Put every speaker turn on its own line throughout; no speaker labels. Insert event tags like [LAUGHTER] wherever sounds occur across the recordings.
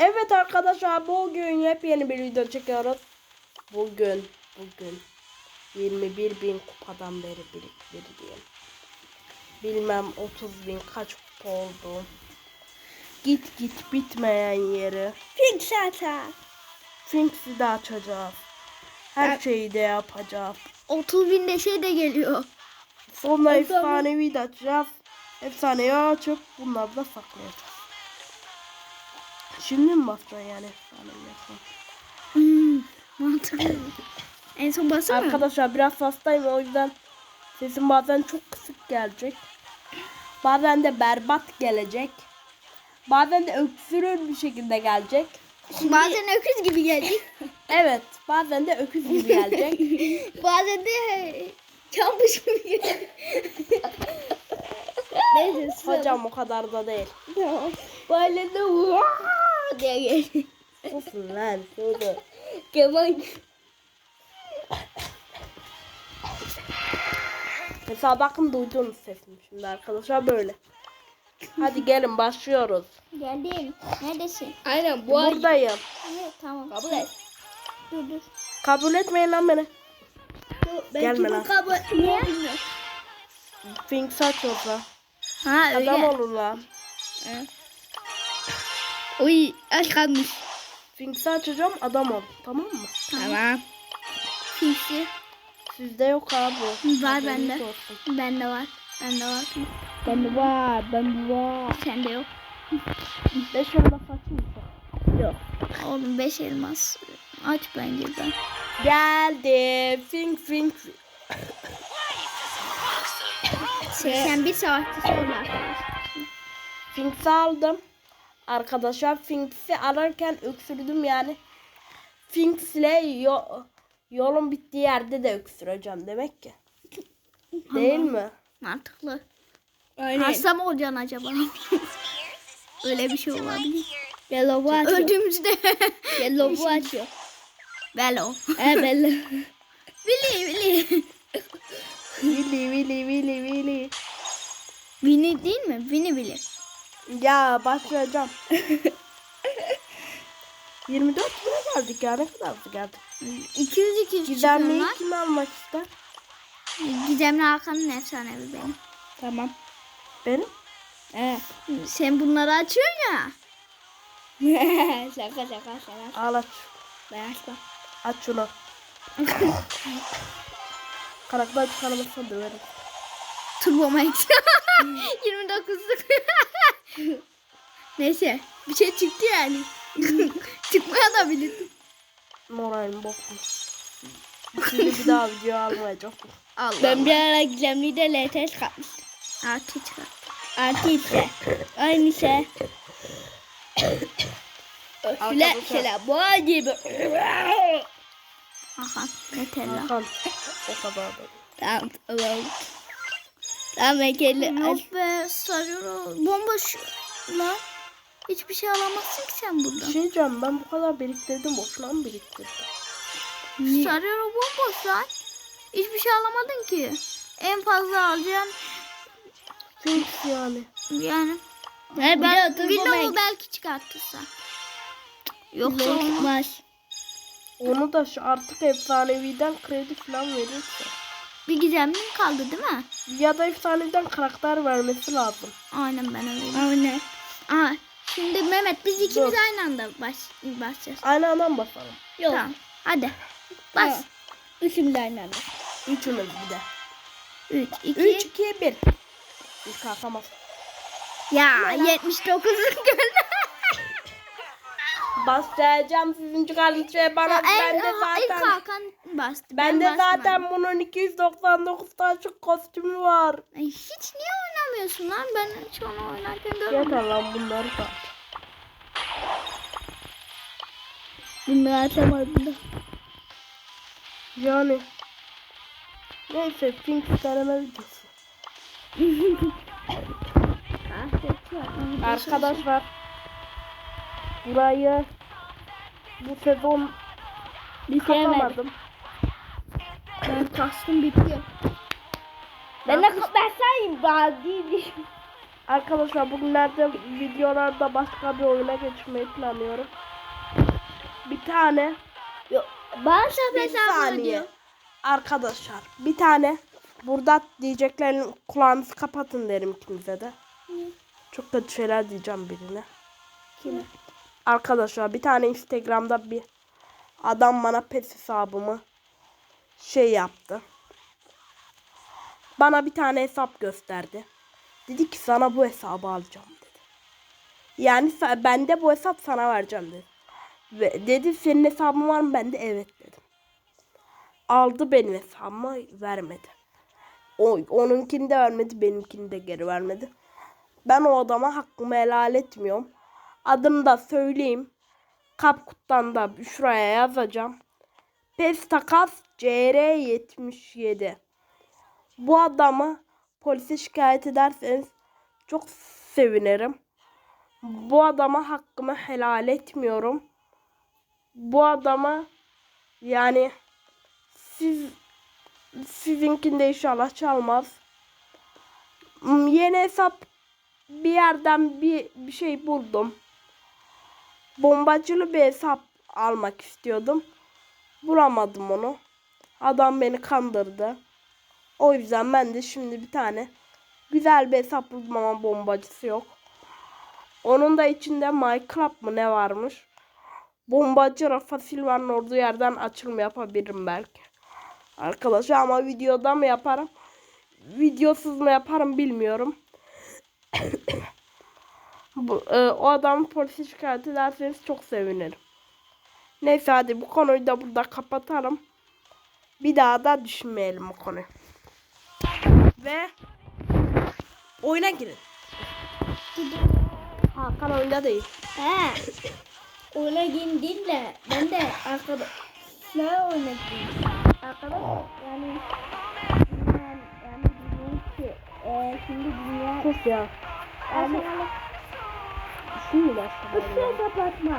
Evet arkadaşlar bugün yepyeni bir video çekiyoruz. Bugün, bugün 21 bin kupadan beri biriktirdiğim. Bilmem 30 bin kaç kupa oldu. Git git bitmeyen yeri.
Pink Sata.
Finks'i de açacağız. Her
Ben-
şeyi de yapacağız.
30 bin de şey de geliyor.
Sonra efsanevi de açacağız. Efsaneyi açıp bunları da saklayacağız. Şimdi mi basacaksın yani?
Hmm, mantıklı. en son basın mı?
Arkadaşlar biraz hastayım o yüzden sesim bazen çok kısık gelecek. Bazen de berbat gelecek. Bazen de öksürür bir şekilde gelecek.
Bazen öküz gibi gelecek. [LAUGHS]
Evet, bazen de öküz gibi gelecek. [LAUGHS]
Bazen de çambuş gibi gelecek. [LAUGHS] Neyse.
Hocam o kadar da değil.
Bazen de vaa diye gelecek.
Susun lan, susun.
Keman.
Mesela bakın duydunuz sesimi şimdi arkadaşlar böyle. Hadi gelin başlıyoruz.
Geldim. Neredesin? Aynen bu ay.
Buradayım.
Evet tamam. Kabul et. Dur dur.
Kabul etmeyin lan beni.
Ben
Gelme lan.
kabul etmiyor bilmiyorum.
Finks aç olsa.
Ha öyle.
Adam olun lan.
Uy aç kalmış.
Finks'i açacağım adam ol. Tamam mı?
Tamam. Fiksi.
Sizde yok abi.
Var bende. Bende var. Bende var. Bende var. Bende var. Sende yok.
Beş elmas açayım mı?
Yok. Oğlum 5 elmas. Aç bence ben.
Geldi. Fink fink.
81 savaşçı sonra arkadaşlar.
Finks'i aldım. Arkadaşlar Finks'i alırken öksürdüm yani. Finks ile yo- yolun bittiği yerde de öksüreceğim demek ki. [LAUGHS] Değil mi?
Mantıklı.
Aynen.
Hasta mı olacaksın acaba? [LAUGHS] Öyle bir şey olabilir.
Yellow'u açıyor.
Öldüğümüzde. [LAUGHS]
Yellow'u açıyor.
Velo.
He belli.
Vili Vili.
Vili vili vili vili.
Vini değil mi? Vini Vili.
Ya başlayacağım. [LAUGHS] 24 lira geldik ya ne kadar geldik.
200 200
Gizemliyi kim almak ister?
Gizemli Hakan'ın efsanevi benim.
Tamam.
Benim.
He.
Sen bunları açıyorsun ya. [LAUGHS]
şaka şaka şaka.
Al aç.
Ben açmam.
Aç şunu. [LAUGHS] Karakter çıkarmazsan döverim.
Turbo Max. 29'luk. Neyse. Bir şey çıktı yani. [LAUGHS] Çıkmaya da bilir.
Moralim bozmuş. Şimdi bir daha video almayacağım. [LAUGHS]
Allah
Ben bir ara gizemli de LT çıkartmıştım.
Artı çıkar.
Artı ise. Aynı şey. Şöyle
Arkadaşlar.
şöyle bu gibi.
Hakan. Nutella.
Hakan. O kadar da.
Tamam tamam. Tamam ben kendi.
Yok be sarıyor. Bomboş lan. Hiçbir şey alamazsın ki sen
Bir
burada.
şey diyeceğim ben bu kadar biriktirdim boşuna mı biriktirdim?
Sarıyor bomboş lan. Hiçbir şey alamadın ki. En fazla alacaksın
Finks yani.
yani.
He bir de
Ben
Turbo
Willow'u belki çıkartırsan. Yoksa
Willow
olmaz.
Onu da şu artık efsaneviden kredi falan verirse.
Bir gizemli kaldı değil mi?
Ya da efsaneviden karakter vermesi lazım.
Aynen ben öyleyim.
Aynen.
Aa, şimdi Mehmet biz ikimiz
Dur.
aynı anda baş, başlayacağız.
Aynı andan basalım.
Yok.
Tamam. Hadi. Bas.
Ha. Üçüm de aynı anda.
Üçümüz bir de.
3, 2.
3, 2, 1. Bir kalkamaz.
Ya 79 gördüm.
Bastıracağım sizin kraliçeye bana. ben de
ilk
zaten.
Hakan bastı.
Ben de
basmadım.
zaten bunun 299 tane çok kostümü var.
Ay, hiç niye oynamıyorsun lan? Ben hiç onu oynarken görmedim.
Yeter lan bunları da.
Bunları açamadım da.
Yani. Neyse Pink deneme videosu. Arkadaşlar. Burayı bu sezon
Bitiremedim.
Ben kastım bitiyor.
Ben de ben sayayım daha değil.
Arkadaşlar bugünlerde videolarda başka bir oyuna geçmeyi planlıyorum. Bir tane
Bana şap
bir
hesabı
saniye.
ödüyor.
Arkadaşlar bir tane burada diyeceklerin kulağınızı kapatın derim ikinize de. Çok kötü şeyler diyeceğim birine.
Kime?
Arkadaşlar bir tane Instagram'da bir adam bana pes hesabımı şey yaptı. Bana bir tane hesap gösterdi. Dedi ki sana bu hesabı alacağım dedi. Yani ben de bu hesap sana vereceğim dedi. Ve dedi senin hesabın var mı? Ben de evet dedim. Aldı benim hesabımı vermedi. O, onunkini de vermedi benimkini de geri vermedi. Ben o adama hakkımı helal etmiyorum. Adını da söyleyeyim. Kapkut'tan da şuraya yazacağım. Pes takas CR77. Bu adamı polise şikayet ederseniz çok sevinirim. Bu adama hakkımı helal etmiyorum. Bu adama yani siz sizinkinde inşallah çalmaz. Hmm, Yeni hesap bir yerden bir, bir şey buldum. Bombacılı bir hesap almak istiyordum. Bulamadım onu. Adam beni kandırdı. O yüzden ben de şimdi bir tane güzel bir hesap buldum ama bombacısı yok. Onun da içinde Minecraft mı ne varmış. Bombacı Rafa Silva'nın olduğu yerden açılım yapabilirim belki. Arkadaşlar ama videoda mı yaparım? Videosuz mu yaparım bilmiyorum. [COUGHS] Bu, e, o adamı polise şikayet ederseniz çok sevinirim. Neyse hadi bu konuyu da burada kapatalım. Bir daha da düşünmeyelim bu konuyu. Ve oyuna girin. Hakan oyunda değil.
He. Oyuna girin değil de ben de arkada ne oyuna gireyim? Arkadaş yani yani bilmiyorum ki e, şimdi dünya
Sus ya.
yani
Şimdi başlayalım.
kusura kapatma.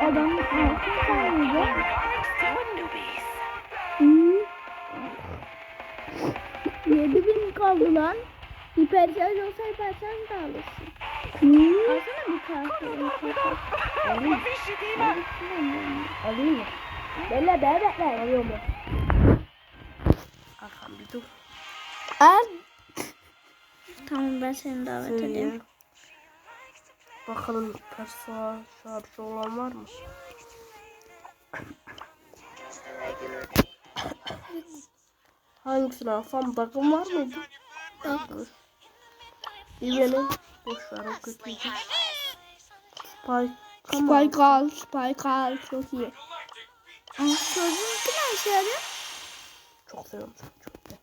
Altı saniye. Yedi bin kaldı lan. Hiperşarj olsa hiperşarj da alırsın. Alsana bir.
Alayım. Alayım mı?
Böyle bebekler.
Alıyor mu? Hakan bir dur.
Al. [LAUGHS] Tamam ben seni davet
Söyle.
edeyim.
Bakalım persa şarjı olan var mı? [LAUGHS] Hangisini alsam? Dagım var mıydı?
Bak.
İyi boş ver o kötüydü. Spike.
Spike al, Spike al. Çok iyi. Aa, çocuğun iki ne yarıyor?
Çok çok.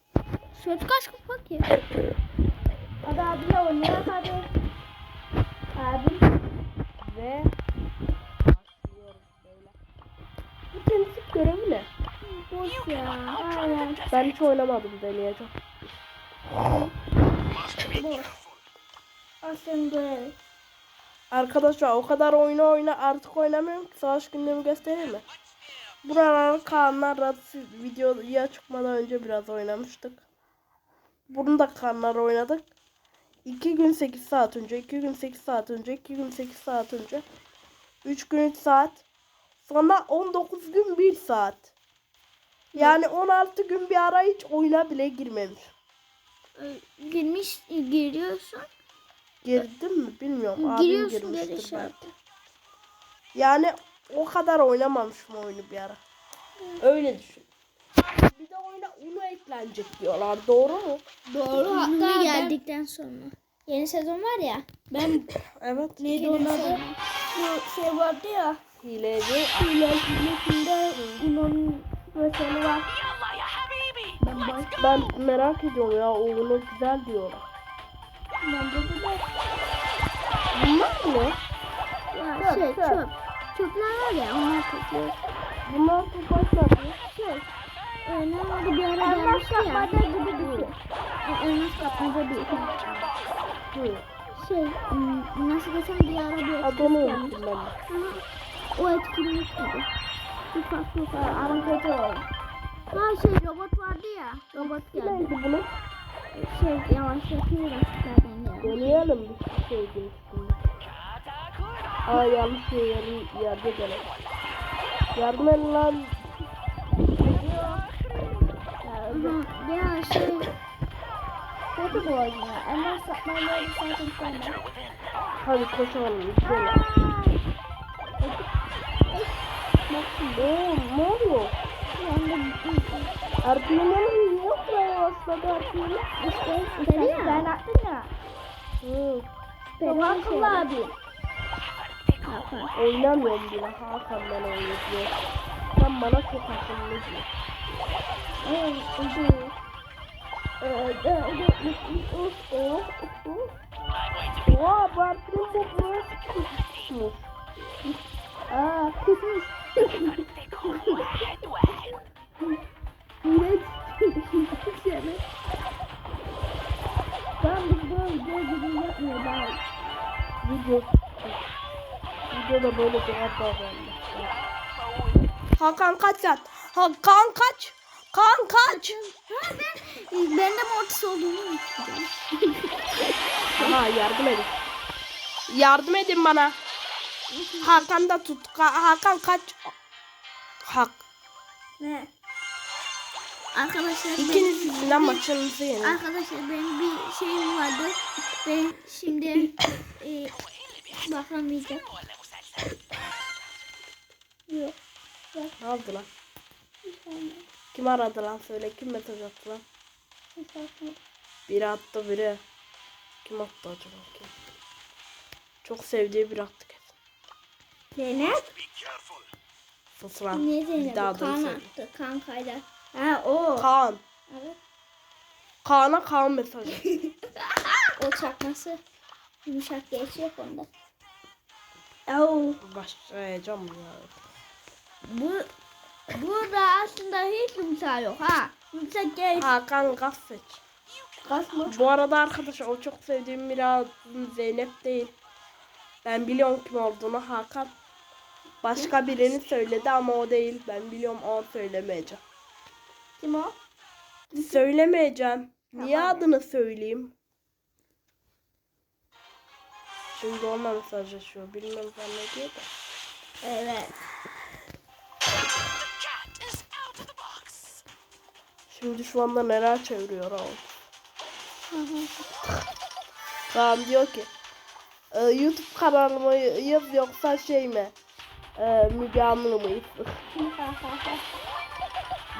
Çocuk kaç kupa ki? [LAUGHS] Hadi abiyle oynayalım hadi. Abi.
Ve başlıyoruz böyle. Bu temizlik görevi ne?
Boş ya. Aynen.
Ben hiç oynamadım deneyeceğim.
Boş. Al sen görev.
Arkadaşlar o kadar oyunu oyna artık oynamıyorum ki savaş günlüğümü göstereyim mi? Buraların kanlar videoya çıkmadan önce biraz oynamıştık. Bunu da kanlar oynadık. 2 gün 8 saat önce, 2 gün 8 saat önce, 2 gün 8 saat önce. 3 gün 3 saat. Sonra 19 gün 1 saat. Yani 16 gün bir ara hiç oyuna bile girmemiş.
Girmiş, giriyorsun.
Girdim mi bilmiyorum. Abim
Giriyorsun
girmiştir
geri şey.
belki. Yani o kadar oynamamışım oyunu bir ara. Öyle düşün. Bir de oyuna Uno eklenecek diyorlar. Doğru mu?
Doğru hatta geldikten sonra. Yeni sezon var ya. Ben [COUGHS]
Evet.
neydi onun adı? Bu şey vardı ya.
Hileci.
Hile hilesinde bunun versiyonu var. Ben
Ben merak ediyorum ya. O Uno güzel diyorlar.
ben de de
Bunlar ne?
ya şey çöp. Çöpler var ya onlar topluyor.
Bunlar topaçlar mı?
Şey. E, ne oldu bir ara gelmişti ya. Elmas gibi bir şey. Elmas kapmaca bir şey. m, Nasıl desem bir ara bir etkinlik gelmiş.
unuttum ben de.
Ama o etkinlik gibi. Bir farklı farklı. Ama kötü oldu.
Ha şey robot vardı ya. Robot geldi.
Neydi bunu?
Şey yavaşlatıyor rakiplerden geldi.
Deneyelim bir şey değiştirmek. Aa yanlış şey yarı, yerde gene. Yardım edin lan.
Ya şey
Kötü bu oyun ya. Ender sapmaları zaten sevmem.
Hadi koşalım. Gidelim. Oğlum ne oluyor? Ertuğrul'un yok mu yavaşladı Ertuğrul?
İşte seni sen attın ya.
Hı.
Benim akıllı abi.
Oynamıyorum bile Hakan ben oynuyor. Sen bana çok akıllısın.
Evet, evet. Evet.
Oha bu Ertuğrul bu buraya sıkışmış.
Aa, kızmış.
evet. Şöyle.
Ben biz böyle video gibi yapmıyor daha.
Video. Videoda böyle bir hata bende. Hakan kaç at. Hakan kaç. Kan kaç.
Ha ben ben de mortis olduğunu unuttum.
Aha yardım edin. Yardım edin bana. Hakan da tut. Ka- Hakan kaç. Hak.
Ne?
Arkadaşlar
İkiniz yüzünden maçınızı yenin.
arkadaşlar benim bir şeyim vardı. Ben şimdi [COUGHS] e, bakamayacağım.
Yok.
Ne oldu lan? Kim aradı lan söyle. Kim mesaj attı lan? Biri attı biri. Kim attı acaba kim? Çok sevdiği biri attı kesin.
Zeynep?
Sus lan.
Ne
Bir
Zeynep?
daha adını
Kaan
söyle.
attı. Kankayla. Ha o.
Kaan.
Evet.
Kaan'a Kaan mesajı. [LAUGHS]
O çakması. Yumuşak geçiyor onda. Oo.
Başlayacağım ya.
Bu burada aslında hiç yumuşak yok ha. Yumuşak geç.
Hakan Gaffeç.
Kas mı?
Bu arada arkadaşlar o çok sevdiğim biraz Zeynep değil. Ben biliyorum kim olduğunu Hakan. Başka birini söyledi ama o değil. Ben biliyorum o söylemeyeceğim.
Kim o?
Söylemeyeceğim. Niye
Tamam.
adını söyleyeyim? Şimdi onunla mesajlaşıyor. Bilmem ben ne diyor da.
Evet.
Şimdi şu anda neler çeviriyor o. Kaan diyor ki e, YouTube kanalıma yaz yoksa şey mi? E, Müge Anlı mıyız? [LAUGHS]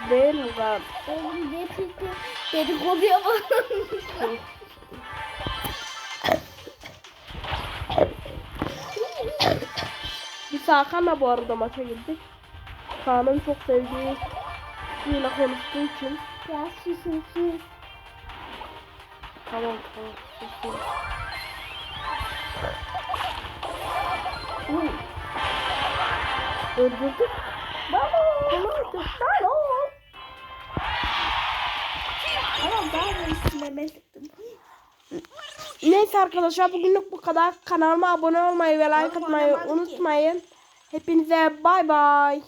Değil mi Kaan?
Oğlum ne çıktı? Dedikodu yapalım.
Biz Hakan'la bu arada maça gittik. Kaan'ın çok sevdiği suyla konuştuğu için
Ya susun sus.
tamam tamam susun.
Uy.
Öldürdük.
Baba. Baba. Ama ben de üstüne sıktım.
Neyse arkadaşlar bugünlük bu kadar. Kanalıma abone olmayı ve like atmayı unutmayın. Hepinize bay bay.